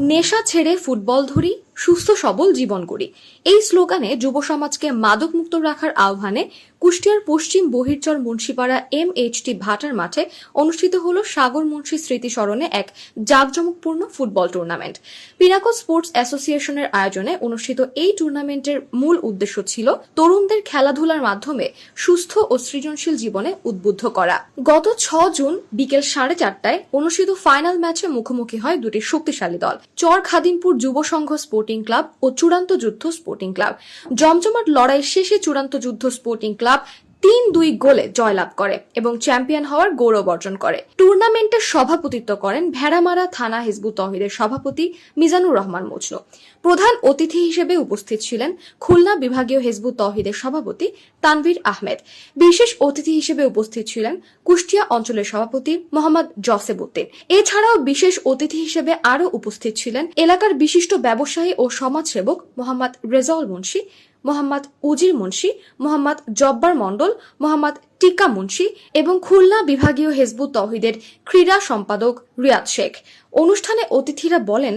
নেশা ছেড়ে ফুটবল ধরি সুস্থ সবল জীবন করি। এই স্লোগানে যুব সমাজকে মাদক মুক্ত রাখার আহ্বানে কুষ্টিয়ার পশ্চিম Bahirchar Munshipara M H T ভাটার মাঠে অনুষ্ঠিত হল সাগর মুন্সি স্মৃতি স্মরণে এক জাঁকজমকপূর্ণ ফুটবল টুর্নামেন্ট। পিনাকো স্পোর্টস অ্যাসোসিয়েশনের আয়োজনে অনুষ্ঠিত এই টুর্নামেন্টের মূল উদ্দেশ্য ছিল তরুণদের খেলাধুলার মাধ্যমে সুস্থ ও সৃজনশীল জীবনে উদ্বুদ্ধ করা। গত ছ জুন বিকেল সাড়ে চারটায় অনুষ্ঠিত ফাইনাল ম্যাচে মুখোমুখি হয় দুটি শক্তিশালী দল। চর খাদিমপুর যুব সংঘ স্পোর্টিং ক্লাব ও চূড়ান্ত যুদ্ধ স্পোর্টিং ক্লাব জমজমাট লড়াই শেষে চূড়ান্ত যুদ্ধ স্পোর্টিং ক্লাব তিন দুই গোলে জয়লাভ করে এবং চ্যাম্পিয়ন হওয়ার গৌরব অর্জন করে। টুর্নামেন্টের সভাপতিত্ব করেন ভেড়ামারা থানা হিজবুত তহিদের সভাপতি মিজানুর রহমান মজনু। প্রধান অতিথি হিসেবে উপস্থিত ছিলেন খুলনা বিভাগীয় হিজবুত তহিদের সভাপতি তানভীর আহমেদ। বিশেষ অতিথি হিসেবে উপস্থিত ছিলেন কুষ্টিয়া অঞ্চলের সভাপতি মোহাম্মদ জসেব উদ্দিন। এছাড়াও বিশেষ অতিথি হিসেবে আরও উপস্থিত ছিলেন এলাকার বিশিষ্ট ব্যবসায়ী ও সমাজসেবক মোহাম্মদ রেজাউল মুন্সি মোহাম্মদ উজির মুন্সী মোহাম্মদ জব্বার মণ্ডল মোহাম্মদ টিকা মুন্সি এবং খুলনা বিভাগীয় হেজবুত তহিদের ক্রীড়া সম্পাদক রিয়াদ শেখ। অনুষ্ঠানে অতিথিরা বলেন,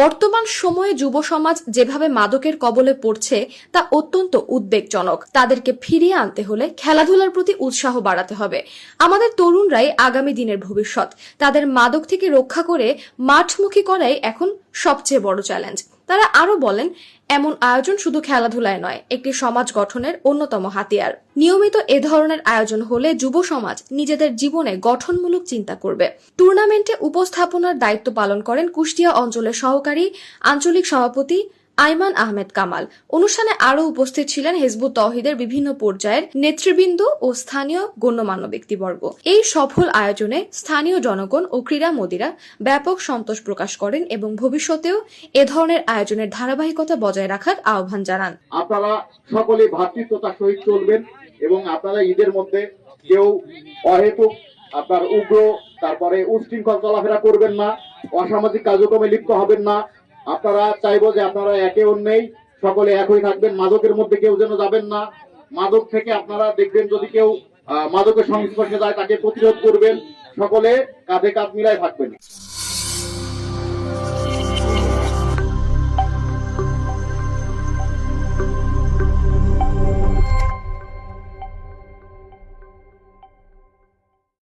বর্তমান সময়ে যুব সমাজ যেভাবে মাদকের কবলে পড়ছে, তা অত্যন্ত উদ্বেগজনক। তাদেরকে ফিরিয়ে আনতে হলে খেলাধুলার প্রতি উৎসাহ বাড়াতে হবে। আমাদের তরুণরাই আগামী দিনের ভবিষ্যৎ। তাদের মাদক থেকে রক্ষা করে মাঠমুখী করাই এখন সবচেয়ে বড় চ্যালেঞ্জ। তারা আরও বলেন, এমন আয়োজন শুধু খেলাধুলায় নয়, একটি সমাজ গঠনের অন্যতম হাতিয়ার। নিয়মিত এ ধরনের আয়োজন হলে যুব সমাজ নিজেদের জীবনে গঠনমূলক চিন্তা করবে। টুর্নামেন্টে উপস্থাপনার দায়িত্ব পালন করেন কুষ্টিয়া অঞ্চলের সহকারী আঞ্চলিক সভাপতি আইমান আহমেদ কামাল। অনুষ্ঠানে আরও উপস্থিত ছিলেন হেজবুত তহিদের বিভিন্ন পর্যায়ের নেতৃবৃন্দ ও স্থানীয় গণ্যমান্য ব্যক্তিবর্গ। এই সফল আয়োজনে স্থানীয় জনগণ ও ক্রীড়ামোদীরা ব্যাপক সন্তোষ প্রকাশ করেন এবং ভবিষ্যতেও এ ধরনের আয়োজনের ধারাবাহিকতা বজায় রাখার আহ্বান জানান। আপনারা সকলে সহিত চলবেন এবং আপনারা ঈদের মধ্যে কেউ অহেতুক আপনার উগ্র, তারপরে উশৃঙ্খল চলাফেরা করবেন না, অসামাজিক কার্যক্রমে লিপ্ত হবেন না আপনারা চাইব যে আপনারা একে অন্যেই সকলে একই থাকবেন, মাদকের মধ্যে কেউ যেন যাবেন না। মাদক থেকে আপনারা দেখবেন যদি কেউ মাদকের সংস্পর্শে যায়, তাকে প্রতিরোধ করবেন, সকলে কাঁধে কাঁধ মিলাই থাকবেন।